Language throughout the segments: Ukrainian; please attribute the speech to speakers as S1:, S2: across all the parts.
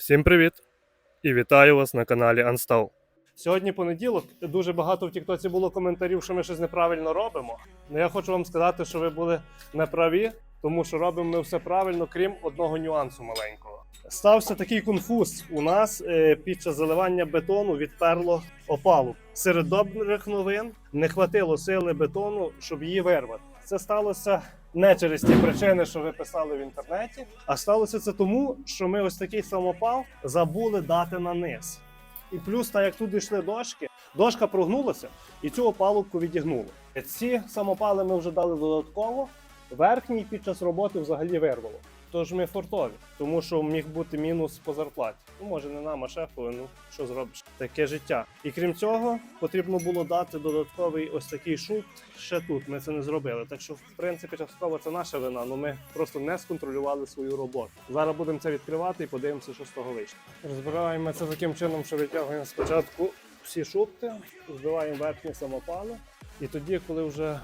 S1: Всім привіт! І вітаю вас на каналі Unstall. Сьогодні понеділок. Дуже багато в Тіктоці було коментарів, що ми щось неправильно робимо. Ну я хочу вам сказати, що ви були неправі, тому що робимо ми все правильно, крім одного нюансу маленького. Стався такий конфуз. У нас е, під час заливання бетону відперло опалу. Серед добрих новин не хватило сили бетону, щоб її вирвати. Це сталося не через ті причини, що ви писали в інтернеті, а сталося це тому, що ми ось такий самопал забули дати на низ. І плюс, так як тут йшли дошки, дошка прогнулася і цю опалубку відігнуло. Ці самопали ми вже дали додатково. Верхній під час роботи взагалі вирвало. Тож ми фортові, тому що міг бути мінус по зарплаті. Ну, може, не нам, а шефові, ну що зробиш? Таке життя. І крім цього, потрібно було дати додатковий ось такий шут ще тут. Ми це не зробили. Так що, в принципі, частково це наша вина, але ми просто не сконтролювали свою роботу. Зараз будемо це відкривати і подивимося, що з того вийшло. Розбираємо це таким чином, що витягуємо спочатку всі шубки, збиваємо верхні самопали. І тоді, коли вже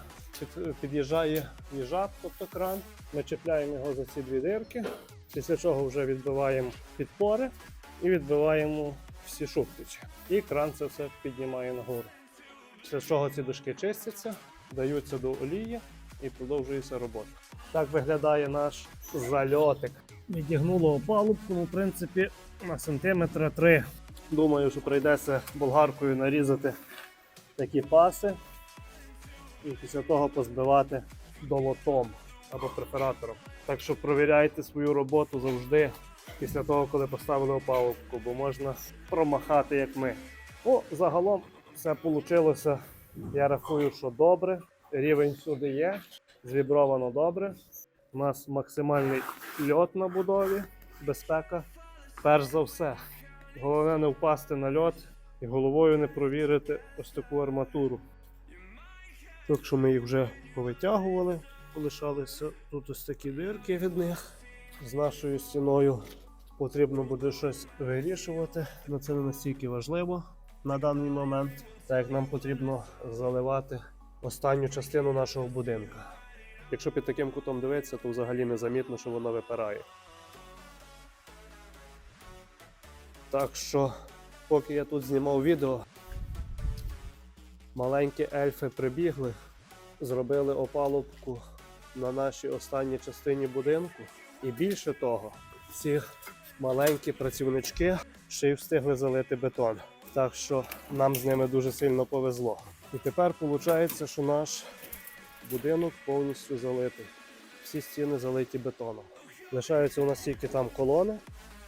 S1: під'їжджає їжак, тобто кран, ми чіпляємо його за ці дві дирки, після чого вже відбиваємо підпори і відбиваємо всі шубтичі. І кран це все піднімає нагору. Після чого ці дошки чистяться, даються до олії і продовжується робота. Так виглядає наш зальотик. Відігнуло опалубку, ну, в принципі, на сантиметра три. Думаю, що прийдеться болгаркою нарізати такі паси і після того позбивати долотом або препаратором. Так що провіряйте свою роботу завжди після того, коли поставили опалубку, бо можна промахати як ми. Ну, загалом все вийшло. Я рахую, що добре. Рівень сюди є, звібровано добре. У нас максимальний льот на будові, безпека. Перш за все, головне не впасти на льот і головою не провірити ось таку арматуру. Так що ми їх вже повитягували, полишалися тут ось такі дирки від них. З нашою стіною потрібно буде щось вирішувати, але це не настільки важливо на даний момент, так як нам потрібно заливати останню частину нашого будинка. Якщо під таким кутом дивитися, то взагалі незамітно, що воно випирає. Так що, поки я тут знімав відео, маленькі ельфи прибігли, зробили опалубку на нашій останній частині будинку. І більше того, ці маленькі працівнички ще й встигли залити бетон. Так що нам з ними дуже сильно повезло. І тепер виходить, що наш будинок повністю залитий. Всі стіни залиті бетоном. Лишаються у нас тільки там колони,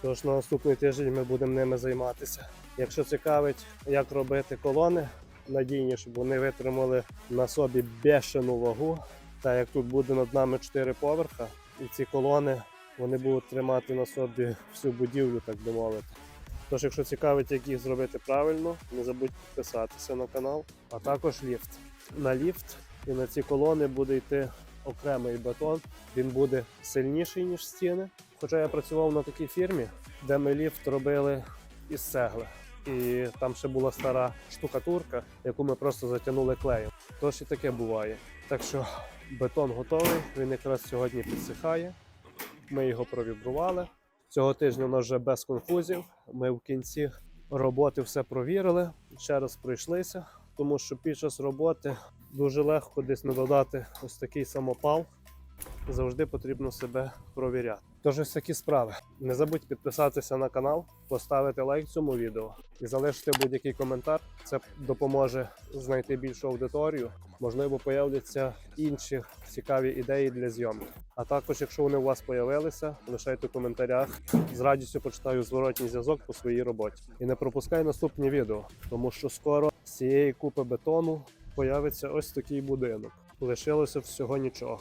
S1: тож на наступний тиждень ми будемо ними займатися. Якщо цікавить, як робити колони, надійні, щоб вони витримали на собі бешену вагу. Та як тут буде над нами 4 поверха, і ці колони вони будуть тримати на собі всю будівлю, так би мовити. Тож, якщо цікавить, як їх зробити правильно, не забудь підписатися на канал, а також ліфт. На ліфт і на ці колони буде йти окремий бетон. Він буде сильніший, ніж стіни. Хоча я працював на такій фірмі, де ми ліфт робили із цегли. І там ще була стара штукатурка, яку ми просто затягнули клеєм. Тож і таке буває. Так що бетон готовий, він якраз сьогодні підсихає. Ми його провібрували. Цього тижня у нас вже без конфузів. Ми в кінці роботи все провірили, ще раз пройшлися, тому що під час роботи дуже легко десь не додати ось такий самопал. Завжди потрібно себе провіряти. Тож ось такі справи. Не забудь підписатися на канал, поставити лайк цьому відео і залишити будь-який коментар. Це допоможе знайти більшу аудиторію. Можливо, появляться інші цікаві ідеї для зйомки. А також, якщо вони у вас появилися, лишайте в коментарях. З радістю почитаю зворотній зв'язок по своїй роботі. І не пропускай наступні відео, тому що скоро з цієї купи бетону появиться ось такий будинок. Лишилося всього нічого.